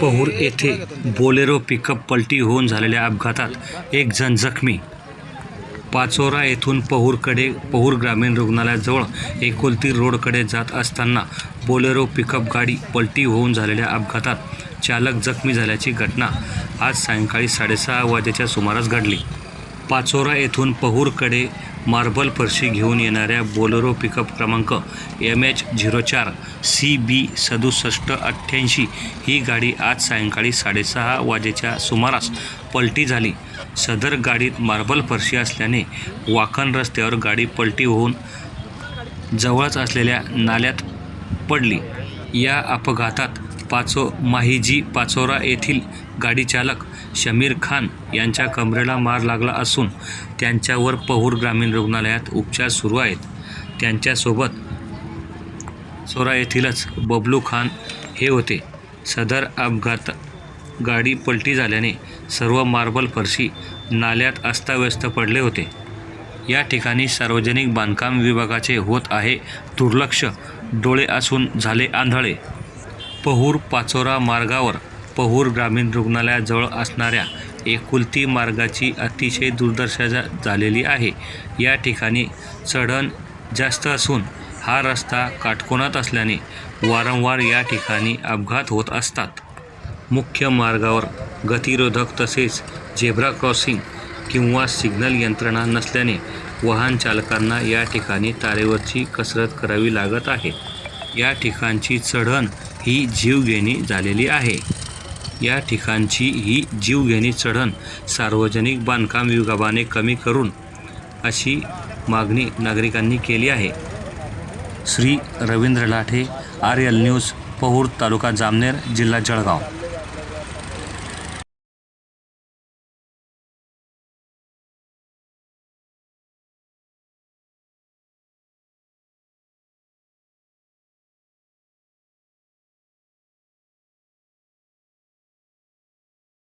पहूर येथे Bolero pickup पलटी होऊन झालेल्या अपघातात एक जण जखमी. पाचोरा येथून पहूरकडे पहूर ग्रामीण रुग्णालयाजवळ एकुलती रोडकडे जात असताना बोलेरो पिकअप गाडी पलटी होऊन झालेल्या अपघातात चालक जखमी झाल्याची घटना आज सायंकाळी साडेसहा वाजेच्या सुमारास घडली. पाचोरा येथून पहूरकडे मार्बल फरशी घेऊन येणाऱ्या बोलेरो पिकअप क्रमांक एम एच झिरो चार सी बी सदुसष्ट अठ्ठ्याऐंशी ही गाडी आज सायंकाळी साडेसहा वाजेच्या सुमारास पलटी झाली. सदर गाडीत मार्बल फरशी असल्याने वाकण रस्त्यावर गाडी पलटी होऊन जवळच असलेल्या नाल्यात पडली. या अपघातात पाचो माहिजी पाचोरा येथील गाडीचालक शमीर खान यांच्या कमरेला मार लागला असून त्यांच्यावर पहूर ग्रामीण रुग्णालयात उपचार सुरू आहेत. त्यांच्यासोबत सोरा येथीलच बबलू खान हे होते. सदर अपघात गाडी पलटी झाल्याने सर्व मार्बल फरशी नाल्यात अस्ताव्यस्त पडले होते. या ठिकाणी सार्वजनिक बांधकाम विभागाचे होत आहे दुर्लक्ष. डोळे असून झाले आंधळे. पहूर पाचोरा मार्गावर पहूर ग्रामीण रुग्णालयाजवळ असणाऱ्या एकुलती मार्गाची अतिशय दुर्दशा झालेली आहे. या ठिकाणी चढण जास्त असून हा रस्ता काटकोनात असल्याने वारंवार या ठिकाणी अपघात होत असतात. मुख्य मार्गावर गतिरोधक तसेच झेब्रा क्रॉसिंग किंवा सिग्नल यंत्रणा नसल्याने वाहन चालकांना या ठिकाणी तारेवरची कसरत करावी लागत आहे. या ठिकाणची चढण ही जीवघेणी झालेली आहे. या ठिकाणची ही जीवघेणी चढण सार्वजनिक बांधकाम विभागाने कमी करून अशी मागणी नागरिकांनी केली आहे. Shri Ravindra Lathe R L news Pahur तालुका जामनेर जिल्हा जळगाव.